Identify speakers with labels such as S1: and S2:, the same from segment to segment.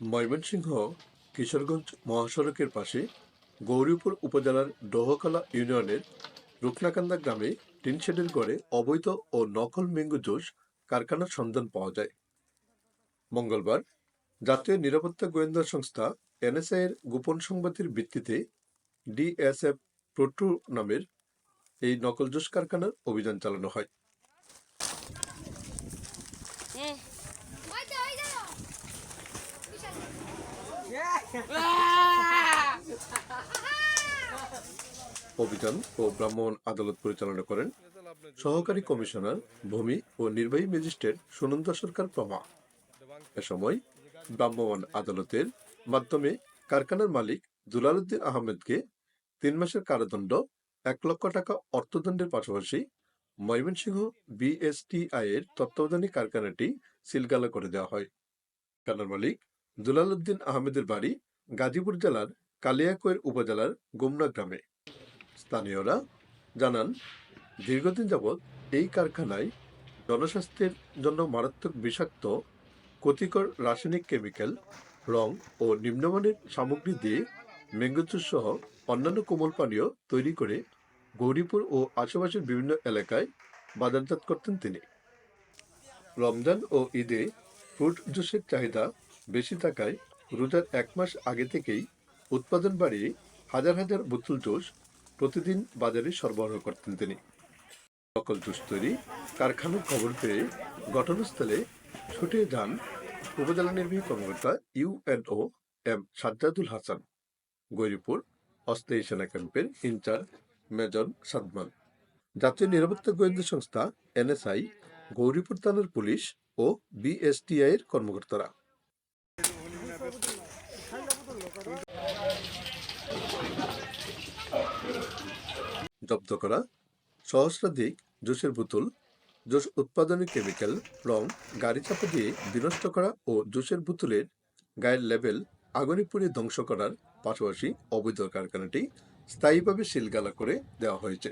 S1: ময়মনসিংহ, কিশোরগঞ্জ মহাসড়কের পাশে গৌরীপুর উপজেলার ডোহকলা ইউনিয়নের রুকনাকান্দা গ্রামে টিনশেডের গড়ে অবৈধ ও নকল মেঙ্গু জুস কারখানার সন্ধান পাওয়া যায়। মঙ্গলবার জাতীয় নিরাপত্তা গোয়েন্দা সংস্থা এনএসআই এর গোপন সংবাদের ভিত্তিতে ডিএসএফ প্রোটু নামের এই নকল জুস কারখানার অভিযান চালানো হয়। অভিযান ও ব্রাহ্মণ আদালত পরিচালনা করেন সহকারী কমিশনার, ভূমি ও নির্বাহী ম্যাজিস্ট্রেট সুনন্দা সরকার প্রমা এ সময় ভ্রাম্যমাণ আদালতের মাধ্যমে কারখানার মালিক দুলালউদ্দিন আহমেদকে তিন মাসের কারাদণ্ড, এক লক্ষ টাকা অর্থদণ্ডের পাশাপাশি ময়মনসিংহ বিএসটিআই এর তত্ত্বাবধানী কারখানাটি সিলগালা করে দেওয়া হয়। কারখানার মালিক দুলালউদ্দিন আহমেদের বাড়ি গাজীপুর জেলার কালিয়াকৈর উপজেলার গুমনা গ্রামে। স্থানীয়রা জানান, দীর্ঘদিন যাবৎ এই কারখানায় জনস্বাস্থ্যের জন্য মারাত্মক বিষাক্ত, ক্ষতিকর রাসায়নিক কেমিক্যাল, রং ও নিম্নমানের সামগ্রী দিয়ে ম্যাঙ্গো জুস সহ অন্যান্য কোমল পানীয় তৈরি করে গৌরীপুর ও আশেপাশের বিভিন্ন এলাকায় বাজারজাত করতেন তিনি। রমজান ও ঈদে ফ্রুট জুসের চাহিদা বেশি থাকায় রোজার এক মাস আগে থেকেই উৎপাদন বাড়িয়ে হাজার হাজার বোতল জুস প্রতিদিন বাজারে সরবরাহ করতেন তিনি। সকল জুস তৈরি, কারখানার খবর পেয়ে ঘটনাস্থলে ছুটে যান উপজেলা নির্বাহী কর্মকর্তা ইউএনও এম সাজ্জাদুল হাসান। গৈরীপুর অস্থায়ী সেনা ক্যাম্পের ইনচার্জ মেজর সাদমান। জাতীয় নিরাপত্তা গোয়েন্দা সংস্থা এনএসআই, গৌরীপুর থানার পুলিশ ও বিএসটিআই এর কর্মকর্তারা। জব্দ করা, সহস্রাধিক জুসের বোতল, জুস উৎপাদনের কেমিক্যাল, রং, গাড়ি চাপা দিয়ে বিনষ্ট করা ও জুসের বোতলের গায়ের লেবেল আগুনে পুড়িয়ে ধ্বংস করার পাশাপাশি অবৈধ কারখানাটি স্থায়ীভাবে সিলগালা করে দেওয়া হয়েছে।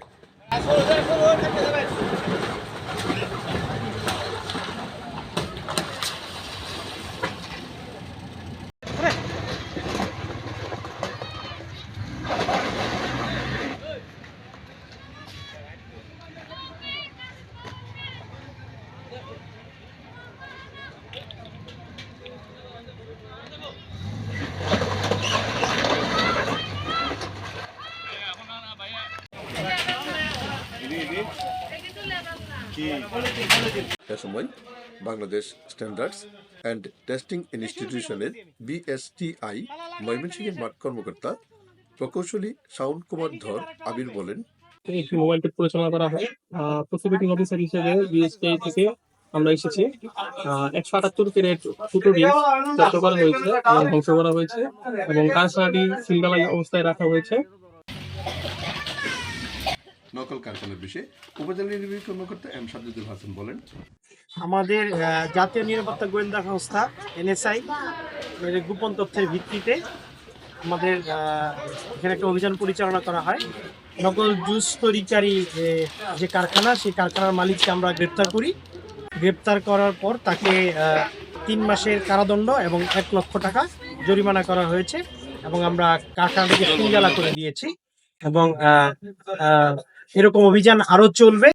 S1: সময় বাংলাদেশ স্ট্যান্ডার্ডস অ্যান্ড টেস্টিং ইনস্টিটিউশনের বিএসটিআই ময়মনসিংহের মাঠ কর্মকর্তা প্রকৌশলী শাওন কুমার ধর আবির বলেন
S2: এই মোবাইলটি পরিচালনা করা হয় প্রসিকিউটিং অফিসার হিসেবে বিএসটিআই থেকে আমরা এসেছি একশো আটাত্তর ক্যারেট ছোটো ডিস জব্দ করা হয়েছে এবং ধ্বংস করা হয়েছে এবং কারখানাটি সিলগালা অবস্থায় রাখা হয়েছে।
S1: নকল কারখানার বিষয়ে উপজেলা নির্বাহী কর্মকর্তা এম হাসান বলেন
S3: আমাদের আহ, জাতীয় নিরাপত্তা গোয়েন্দা সংস্থা এনএসআই গোপন তথ্যের ভিত্তিতে আমাদের আহ, এখানে একটা অভিযান পরিচালনা করা হয়। নকল জুস তৈরিকারী যে যে কারখানা সেই কারখানার মালিককে আমরা গ্রেপ্তার করি। গ্রেপ্তার করার পর তাকে তিন মাসের কারাদণ্ড এবং এক লক্ষ টাকা জরিমানা করা হয়েছে এবং আমরা কারখানাটিকে সিঙ্গালা করে দিয়েছি এবং এরকম অভিযান আরও চলবে।